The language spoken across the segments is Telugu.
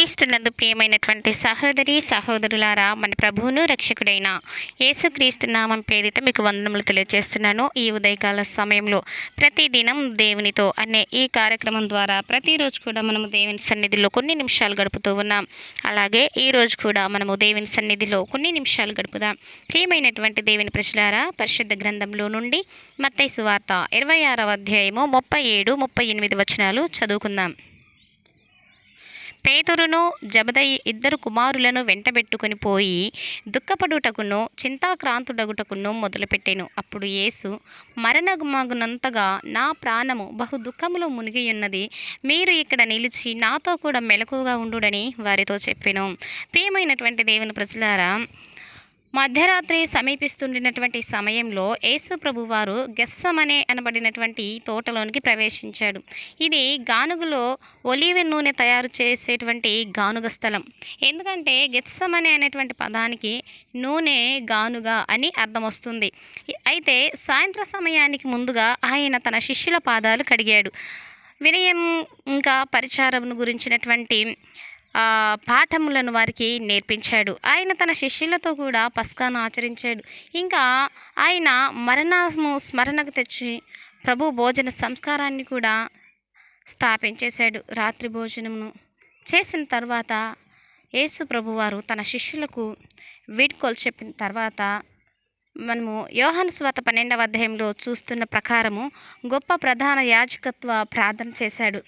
క్రీస్తునందు ప్రియమైనటువంటి సహోదరి సహోదరులారా మన ప్రభువును రక్షకుడైన యేసుక్రీస్తు నామం పేరిట మీకు వందనములు తెలియజేస్తున్నాను. ఈ ఉదయకాల సమయంలో ప్రతిదినం దేవునితో అనే ఈ కార్యక్రమం ద్వారా ప్రతిరోజు కూడా మనము దేవుని సన్నిధిలో కొన్ని నిమిషాలు గడుపుతూ ఉన్నాం. అలాగే ఈరోజు కూడా మనము దేవుని సన్నిధిలో కొన్ని నిమిషాలు గడుపుదాం. ప్రియమైనటువంటి దేవుని ప్రజలారా పరిశుద్ధ గ్రంథంలో నుండి మత్తయి సువార్త ఇరవై ఆరవ అధ్యాయము ముప్పై ఏడు ముప్పై ఎనిమిది వచనాలు చదువుకుందాం. పేతురును జబదయి ఇద్దరు కుమారులను వెంటబెట్టుకుని పోయి దుఃఖపడుటకును చింతాక్రాంతుడగుటకును మొదలుపెట్టెను. అప్పుడు యేసు మరణమగునంతగా నా ప్రాణము బహు దుఃఖములో మునిగియున్నది. మీరు ఇక్కడ నిలిచి నాతో కూడా మెలకుగా ఉండుడని వారితో చెప్పెను. ప్రియమైనటువంటి దేవుని ప్రజలారా మధ్యరాత్రి సమీపిస్తుండినటువంటి సమయంలో యేసు ప్రభువారు గెస్సమనే అనబడినటువంటి తోటలోనికి ప్రవేశించాడు. ఇది గానుగులో ఒలివ నూనె తయారు చేసేటువంటి గానుగ స్థలం. ఎందుకంటే గెత్సమనే అనేటువంటి పదానికి నూనె గానుగ అని అర్థం వస్తుంది. అయితే సాయంత్ర సమయానికి ముందుగా ఆయన తన శిష్యుల పాదాలు కడిగాడు. వినయం ఇంకా పరిచారం గురించినటువంటి పాఠములను వారికి నేర్పించాడు. ఆయన తన శిష్యులతో కూడా పస్కాను ఆచరించాడు. ఇంకా ఆయన మరణము స్మరణకు తెచ్చి ప్రభు భోజన సంస్కారాన్ని కూడా స్థాపించేశాడు రాత్రి భోజనమును. చేసిన తర్వాత యేసు ప్రభువారు తన శిష్యులకు వీడ్కోలు చెప్పిన తర్వాత మనము యోహన్ స్వాత పన్నెండవ అధ్యాయంలో చూస్తున్న ప్రకారము గొప్ప ప్రధాన యాజకత్వ ప్రార్థన చేశాడు.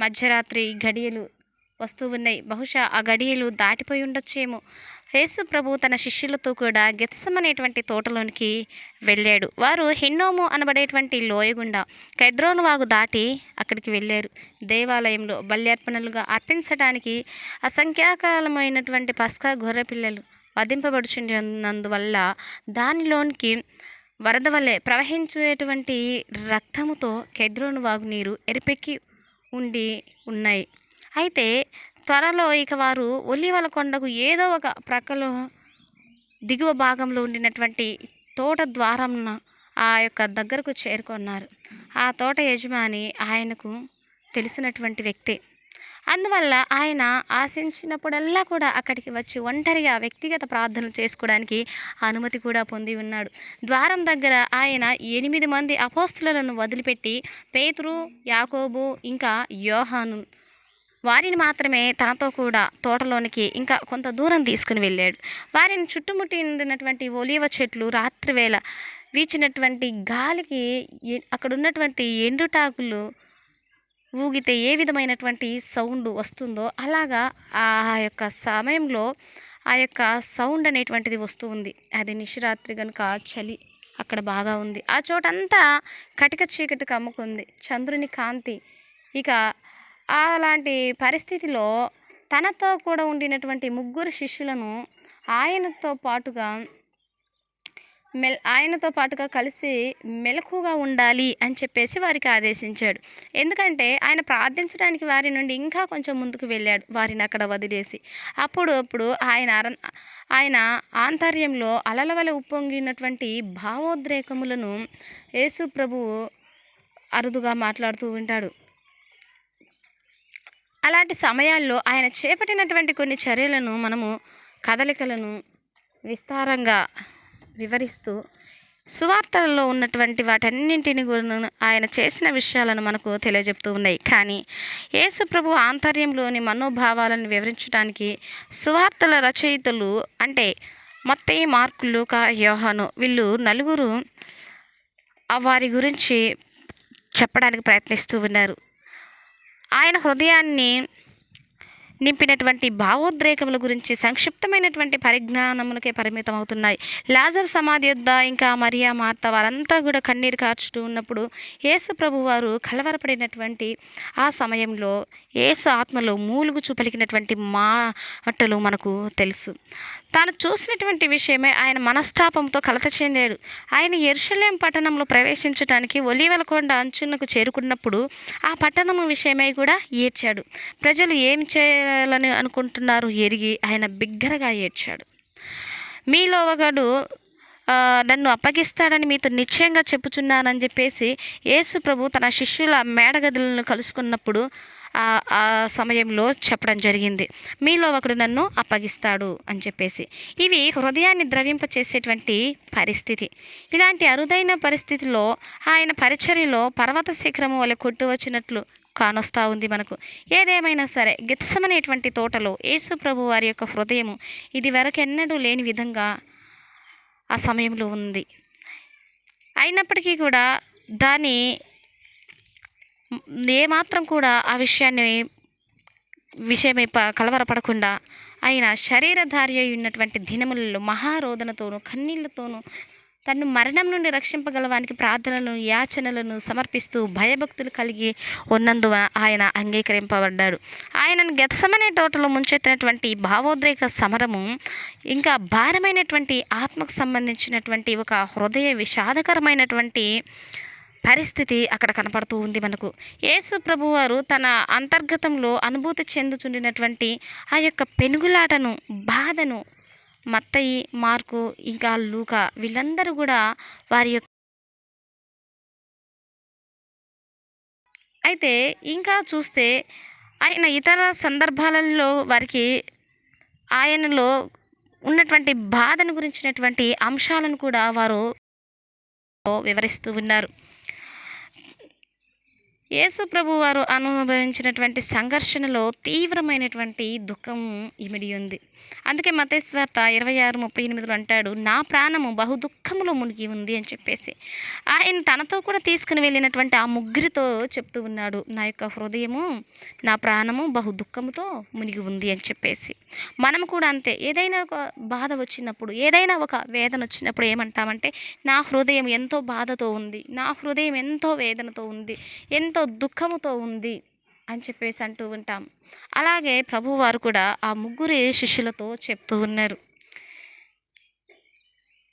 మధ్యరాత్రి గడియలు వస్తూ ఉన్నాయి బహుశా ఆ గడియలు దాటిపోయి ఉండొచ్చేమో. యేసు ప్రభు తన శిష్యులతో కూడా గెత్సం అనేటువంటి తోటలోనికి వెళ్ళాడు. వారు హిన్నోము అనబడేటువంటి లోయగుండా కెద్రోను వాగు దాటి అక్కడికి వెళ్ళారు. దేవాలయంలో బల్యార్పణలుగా అర్పించడానికి అసంఖ్యాకాలమైనటువంటి పస్కా గొర్రె పిల్లలు వధింపబడుచున్నందువల్ల దానిలోనికి వరద వలె ప్రవహించేటువంటి రక్తముతో కెద్రోను వాగు నీరు ఎరిపెక్కి ఉండి ఉన్నాయి. అయితే త్వరలో ఇక వారు ఒలివల కొండకు ఏదో ఒక ప్రక్కలో దిగువ భాగంలో ఉండినటువంటి తోట ద్వారంన ఆ యొక్క దగ్గరకు చేరుకున్నారు. ఆ తోట యజమాని ఆయనకు తెలిసినటువంటి వ్యక్తి. అందువల్ల ఆయన ఆశించినప్పుడల్లా కూడా అక్కడికి వచ్చి ఒంటరిగా వ్యక్తిగత ప్రార్థనలు చేసుకోవడానికి అనుమతి కూడా పొంది ఉన్నాడు. ద్వారం దగ్గర ఆయన ఎనిమిది మంది అపోస్తులను వదిలిపెట్టి పేతురు యాకోబు ఇంకా యోహాను వారిని మాత్రమే తనతో కూడా తోటలోనికి ఇంకా కొంత దూరం తీసుకుని వెళ్ళాడు. వారిని చుట్టుముట్టి ఉండినటువంటి చెట్లు రాత్రివేళ వీచినటువంటి గాలికి అక్కడ ఉన్నటువంటి ఎండుటాకులు ఊగితే ఏ విధమైనటువంటి సౌండ్ వస్తుందో అలాగా ఆ యొక్క సమయంలో ఆ యొక్క సౌండ్ అనేటువంటిది వస్తూ ఉంది. అది నిశిరాత్రి కనుక చలి అక్కడ బాగా ఉంది. ఆ చోటంతా కటిక చీకటి కమ్ముకుంది చంద్రుని కాంతి ఇక అలాంటి పరిస్థితిలో తనతో కూడా ఉండినటువంటి ముగ్గురు శిష్యులను ఆయనతో పాటుగా మెల్ ఆయనతో పాటుగా కలిసి మెలకుగా ఉండాలి అని చెప్పేసి వారికి ఆదేశించాడు. ఎందుకంటే ఆయన ప్రార్థించడానికి వారి నుండి ఇంకా కొంచెం ముందుకు వెళ్ళాడు వారిని అక్కడ వదిలేసి. అప్పుడు అప్పుడు ఆయన అర ఆయన ఆంతర్యంలో అలలవల ఉప్పొంగినటువంటి భావోద్రేకములను యేసు ప్రభువు అరుదుగా మాట్లాడుతూ ఉంటాడు. అలాంటి సమయాల్లో ఆయన చేపట్టినటువంటి కొన్ని చర్యలను మనము కదలికలను విస్తారంగా వివరిస్తూ సువార్తలలో ఉన్నటువంటి వాటన్నింటిని ఆయన చేసిన విషయాలను మనకు తెలియజెప్తూ ఉన్నాయి. కానీ యేసు ప్రభు ఆంతర్యంలోని మనోభావాలను వివరించడానికి సువార్తల రచయితలు అంటే మత్తయి మార్కు లూకా యోహాను వీళ్ళు నలుగురు వారి గురించి చెప్పడానికి ప్రయత్నిస్తూ ఉన్నారు. ఆయన హృదయాన్ని నింపినటువంటి భావోద్రేకముల గురించి సంక్షిప్తమైనటువంటి పరిజ్ఞానములకే పరిమితం అవుతున్నాయి లాజర్ సమాధి యొద్ద ఇంకా మరియా మార్త వారంతా కూడా కన్నీరు కార్చుతూ ఉన్నప్పుడు యేసు ప్రభు వారు కలవరపడినటువంటి ఆ సమయంలో యేసు ఆత్మలో మూలుగు చూపలికినటువంటి మాటలు మనకు తెలుసు. తాను చూసినటువంటి విషయమే ఆయన మనస్తాపంతో కలత చెందాడు. ఆయన ఎరుషలేం పట్టణంలో ప్రవేశించడానికి ఒలివలకొండ అంచునకు చేరుకున్నప్పుడు ఆ పట్టణము విషయమై కూడా ఏడ్చాడు. ప్రజలు ఏం చేయాలని అనుకుంటున్నారు? ఎరిగి ఆయన బిగ్గరగా ఏడ్చాడు. మీలో ఒకడు నన్ను అప్పగిస్తాడని మీతో నిశ్చయంగా చెప్పుచున్నానని చెప్పేసి యేసు ప్రభు తన శిష్యుల మేడగదులను కలుసుకున్నప్పుడు ఆ సమయంలో చెప్పడం జరిగింది. మీలో ఒకడు నన్ను అప్పగిస్తాడు అని చెప్పేసి. ఇవి హృదయాన్ని ద్రవింపచేసేటువంటి పరిస్థితి. ఇలాంటి అరుదైన పరిస్థితిలో ఆయన పరిచర్యలో పర్వత శిఖరము వలె కొట్టు వచ్చినట్లు కానొస్తా ఉంది మనకు. ఏదేమైనా సరే గిత్సమనేటువంటి తోటలో యేసు ప్రభు వారి యొక్క హృదయము ఇది వరకెన్నడూ లేని విధంగా ఆ సమయంలో ఉంది. అయినప్పటికీ కూడా దాని ఏమాత్రం కూడా ఆ విషయాన్ని విషయమై ప కలవరపడకుండా ఆయన శరీరధార్య అయి ఉన్నటువంటి దినములలో మహారోదనతోనూ కన్నీళ్ళతోనూ తను మరణం నుండి రక్షింపగలవానికి ప్రార్థనలను యాచనలను సమర్పిస్తూ భయభక్తులు కలిగి ఉన్నందు ఆయన అంగీకరింపబడ్డాడు. ఆయనను గెత్సమనే తోటలో ముంచెత్తినటువంటి భావోద్రేక సమరము ఇంకా భారమైనటువంటి ఆత్మకు సంబంధించినటువంటి ఒక హృదయ విషాదకరమైనటువంటి పరిస్థితి అక్కడ కనపడుతూ ఉంది మనకు. యేసు ప్రభువారు తన అంతర్గతంలో అనుభూతి చెందుచుండినటువంటి ఆ యొక్క పెనుగులాటను బాధను మత్తయి మార్కు ఇంకా లూక వీళ్ళందరూ కూడా వారి యొక్క అయితే ఇంకా చూస్తే ఆయన ఇతర సందర్భాలలో వారికి ఆయనలో ఉన్నటువంటి బాధను గురించినటువంటి అంశాలను కూడా వారు వివరిస్తూ ఉన్నారు. యేసు ప్రభు వారు అనుభవించినటువంటి సంఘర్షణలో తీవ్రమైనటువంటి దుఃఖం ఇమిడి ఉంది. అందుకే మతేశ్వార్త ఇరవై ఆరు ముప్పై ఎనిమిదిలో అంటాడు నా ప్రాణము బహు దుఃఖములో మునిగి ఉంది అని చెప్పేసి. ఆయన తనతో కూడా తీసుకుని వెళ్ళినటువంటి ఆ ముగ్గురితో చెప్తూ ఉన్నాడు నా యొక్క హృదయము నా ప్రాణము బహు దుఃఖముతో మునిగి ఉంది అని చెప్పేసి. మనం కూడా అంతే ఏదైనా ఒక బాధ వచ్చినప్పుడు ఏదైనా ఒక వేదన వచ్చినప్పుడు ఏమంటామంటే నా హృదయం ఎంతో బాధతో ఉంది నా హృదయం ఎంతో వేదనతో ఉంది ఎంతో ఎంతో దుఃఖముతో ఉంది అని చెప్పేసి అంటూ ఉంటాం. అలాగే ప్రభువారు కూడా ఆ ముగ్గురే శిష్యులతో చెప్తూ ఉన్నారు.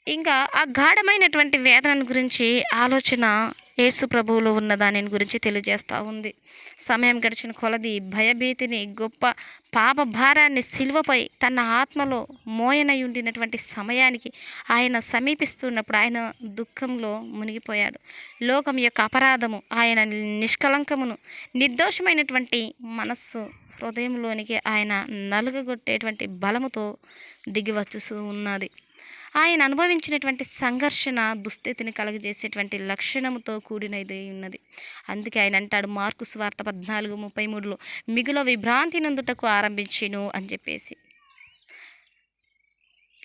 ఇంకా ఆ గాఢమైనటువంటి వేదన గురించి ఆలోచన యేసు ప్రభువులో ఉన్న దాని గురించి తెలియజేస్తూ ఉంది. సమయం గడిచిన కొలది భయభీతిని గొప్ప పాప భారాన్ని సిలువపై తన ఆత్మలో మోయనై ఉండినటువంటి సమయానికి ఆయన సమీపిస్తున్నప్పుడు ఆయన దుఃఖంలో మునిగిపోయాడు. లోకం యొక్క అపరాధము ఆయన నిష్కలంకమును నిర్దోషమైనటువంటి మనస్సు హృదయంలోనికి ఆయన నలుగగొట్టేటువంటి బలముతో దిగివచ్చు ఉన్నది. ఆయన అనుభవించినటువంటి సంఘర్షణ దుస్థితిని కలుగజేసేటువంటి లక్షణముతో కూడినది ఉన్నది. అందుకే ఆయన అంటాడు మార్కు స్వార్థ పద్నాలుగు ముప్పై మూడులో మిగుల విభ్రాంతి నందుటకు ఆరంభించెను అని చెప్పేసి.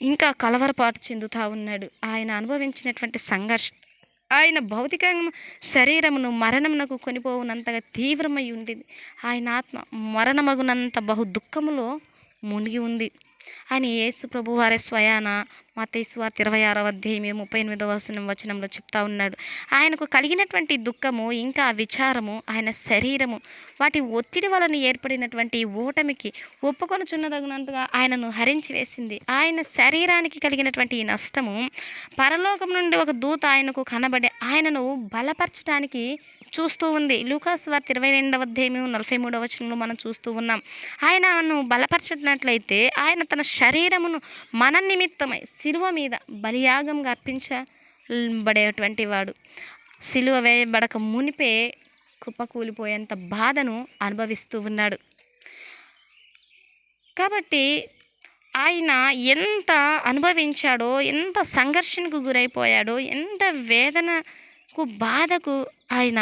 ఇంకా కలవరపాటు చెందుతూ ఉన్నాడు. ఆయన అనుభవించినటువంటి సంఘర్ష ఆయన భౌతిక శరీరమును మరణమునకు కొనిపోవునంతగా తీవ్రమై ఉండేది. ఆయన ఆత్మ మరణమగునంత బహు దుఃఖములో మునిగి ఉంది. అని యేసు ప్రభు వారి స్వయాన మతేశ్వార్త ఇరవై ఆరవ అధ్యాయం ముప్పై ఎనిమిదవ వచనం వచనంలో చెప్తా ఉన్నాడు. ఆయనకు కలిగినటువంటి దుఃఖము ఇంకా విచారము ఆయన శరీరము వాటి ఒత్తిడి వలన ఏర్పడినటువంటి ఓటమికి ఒప్పుకొనుచున్నదగినంతగా ఆయనను హరించి వేసింది. ఆయన శరీరానికి కలిగినటువంటి ఈ నష్టము పరలోకం నుండి ఒక దూత ఆయనకు కనబడి ఆయనను బలపరచడానికి చూస్తూ ఉంది. లూకాస్ వార్త ఇరవై రెండవ అధ్యాయం నలభై మూడవ వచనంలో మనం చూస్తూ ఉన్నాం. ఆయనను బలపరచినట్లయితే ఆయన తన శరీరమును మన నిమిత్తమై శిలువ మీద బలియాగంగా అర్పించబడేటువంటి వాడు సిలువ వేయబడక మునిపే కుప్పకూలిపోయేంత బాధను అనుభవిస్తూ ఉన్నాడు. కాబట్టి ఆయన ఎంత అనుభవించాడో ఎంత సంఘర్షణకు గురైపోయాడో ఎంత వేదనకు బాధకు ఆయన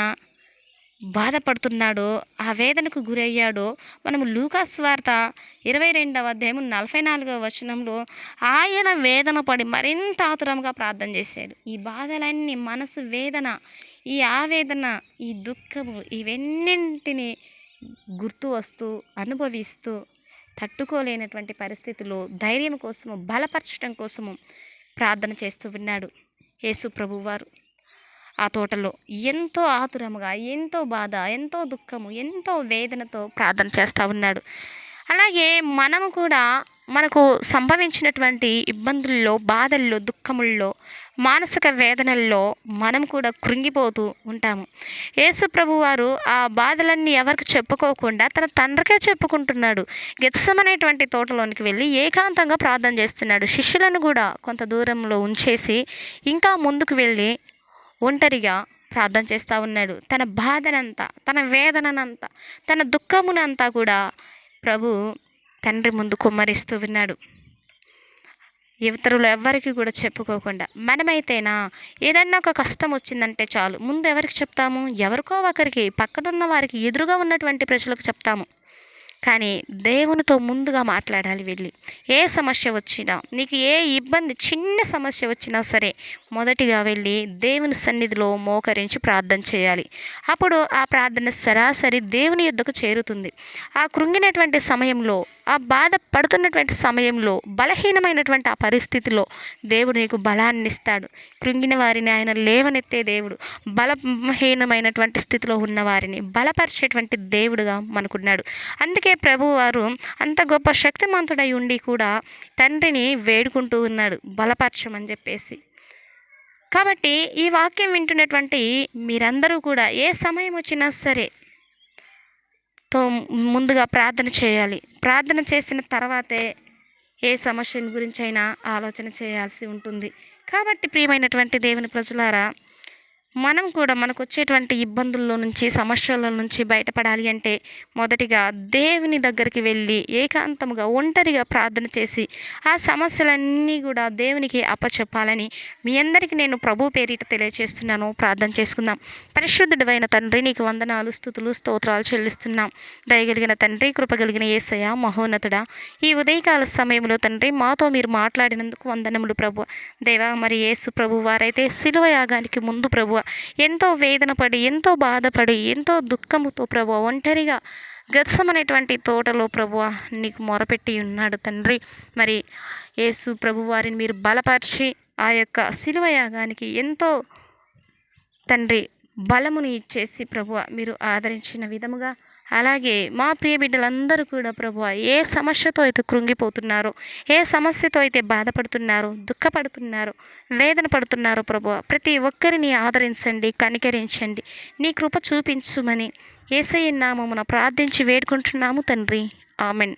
బాధపడుతున్నాడో ఆ వేదనకు గురయ్యాడో మనము లూకాస్ వార్త ఇరవై రెండవ అధ్యాయం నలభై నాలుగవ వచనంలో ఆయన వేదన పడి మరింత ఆతురంగా ప్రార్థన చేశాడు. ఈ బాధలన్నీ మనసు వేదన ఈ ఆవేదన ఈ దుఃఖము ఇవన్నింటినీ గుర్తు వస్తూ అనుభవిస్తూ తట్టుకోలేనటువంటి పరిస్థితిలో ధైర్యం కోసము బలపరచడం కోసము ప్రార్థన చేస్తూ ఉన్నాడు యేసు ప్రభువారు. ఆ తోటలో. ఎంతో ఆతురముగా ఎంతో బాధ ఎంతో దుఃఖము ఎంతో వేదనతో ప్రార్థన చేస్తూ ఉన్నాడు. అలాగే మనము కూడా మనకు సంభవించినటువంటి ఇబ్బందుల్లో బాధల్లో దుఃఖముల్లో మానసిక వేదనల్లో మనం కూడా కృంగిపోతూ ఉంటాము. యేసు ప్రభు వారు ఆ బాధలన్నీ ఎవరికి చెప్పుకోకుండా తన తండ్రికే చెప్పుకుంటున్నాడు. గెత్సమనేటువంటి తోటలోనికి వెళ్ళి ఏకాంతంగా ప్రార్థన చేస్తున్నాడు. శిష్యులను కూడా కొంత దూరంలో ఉంచేసి ఇంకా ముందుకు వెళ్ళి ఒంటరిగా ప్రార్థన చేస్తూ ఉన్నాడు. తన బాధనంతా తన వేదననంతా తన దుఃఖమునంతా కూడా ప్రభు తండ్రి ముందు కుమ్మరిస్తూ ఉన్నాడు ఇతరులు ఎవ్వరికి కూడా చెప్పుకోకుండా మనమైతేనా ఏదన్నా ఒక కష్టం వచ్చిందంటే చాలు ముందు ఎవరికి చెప్తాము? ఎవరికో ఒకరికి పక్కనున్న వారికి ఎదురుగా ఉన్నటువంటి ప్రజలకు చెప్తాము. కానీ దేవునితో ముందుగా మాట్లాడాలి వెళ్ళి. ఏ సమస్య వచ్చినా నీకు ఏ ఇబ్బంది చిన్న సమస్య వచ్చినా సరే మొదటిగా వెళ్ళి దేవుని సన్నిధిలో మోకరించి ప్రార్థన చేయాలి. అప్పుడు ఆ ప్రార్థన సరాసరి దేవుని యొద్దకు చేరుతుంది. ఆ కృంగినటువంటి సమయంలో ఆ బాధ పడుతున్నటువంటి సమయంలో బలహీనమైనటువంటి ఆ పరిస్థితిలో దేవుడు నీకు బలాన్ని ఇస్తాడు కృంగిన వారిని ఆయన లేవనెత్తే దేవుడు బలహీనమైనటువంటి స్థితిలో ఉన్న వారిని బలపరిచేటువంటి దేవుడుగా మనకున్నాడు. అందుకే ప్రభు వారు అంత గొప్ప శక్తిమంతుడై ఉండి కూడా తండ్రిని వేడుకుంటూ ఉన్నాడు బలపరచమని చెప్పేసి. కాబట్టి ఈ వాక్యం వింటున్నటువంటి మీరందరూ కూడా ఏ సమయం వచ్చినా సరే తో ముందుగా ప్రార్థన చేయాలి. ప్రార్థన చేసిన తర్వాతే ఏ సమస్యల గురించి అయినా ఆలోచన చేయాల్సి ఉంటుంది. కాబట్టి ప్రియమైనటువంటి దేవుని ప్రజలారా మనం కూడా మనకు వచ్చేటువంటి ఇబ్బందుల్లో నుంచి సమస్యల నుంచి బయటపడాలి అంటే మొదటిగా దేవుని దగ్గరికి వెళ్ళి ఏకాంతముగా ఒంటరిగా ప్రార్థన చేసి ఆ సమస్యలన్నీ కూడా దేవునికి అప్పచెప్పాలని మీ అందరికీ నేను ప్రభు పేరిట తెలియజేస్తున్నాను ప్రార్థన చేసుకుందాం. పరిశుద్ధుడైన తండ్రి నీకు వందనాలు స్థుతులు స్తోత్రాలు చెల్లిస్తున్నాం. దయగలిగిన తండ్రి కృపగలిగిన ఏసయ మహోన్నతుడా ఈ ఉదయకాల సమయంలో తండ్రి మాతో మీరు మాట్లాడినందుకు వందనములు ప్రభు. దేవా మరి యేసు ప్రభు వారైతే శిలువ యాగానికి ముందు ప్రభు ఎంతో వేదన పడి ఎంతో బాధపడి ఎంతో దుఃఖముతో ప్రభు ఒంటరిగా గత్సమనేటువంటి తోటలో ప్రభు నీకు మొరపెట్టి ఉన్నాడు తండ్రి. మరి యేసు ప్రభు వారిని మీరు బలపరిచి ఆ యొక్క శిలువ యాగానికి ఎంతో తండ్రి బలమును ఇచ్చేసి ప్రభు మీరు ఆదరించిన విధముగా అలాగే మా ప్రియ బిడ్డలందరూ కూడా ప్రభు ఏ సమస్యతో అయితే కృంగిపోతున్నారో ఏ సమస్యతో అయితే బాధపడుతున్నారో దుఃఖపడుతున్నారో వేదన పడుతున్నారో ప్రభు ప్రతి ఒక్కరిని ఆదరించండి కనికరించండి. నీ కృప చూపించుమని ఏసయ్య నామమున ప్రార్థించి వేడుకుంటున్నాము తండ్రి. ఆమెన్.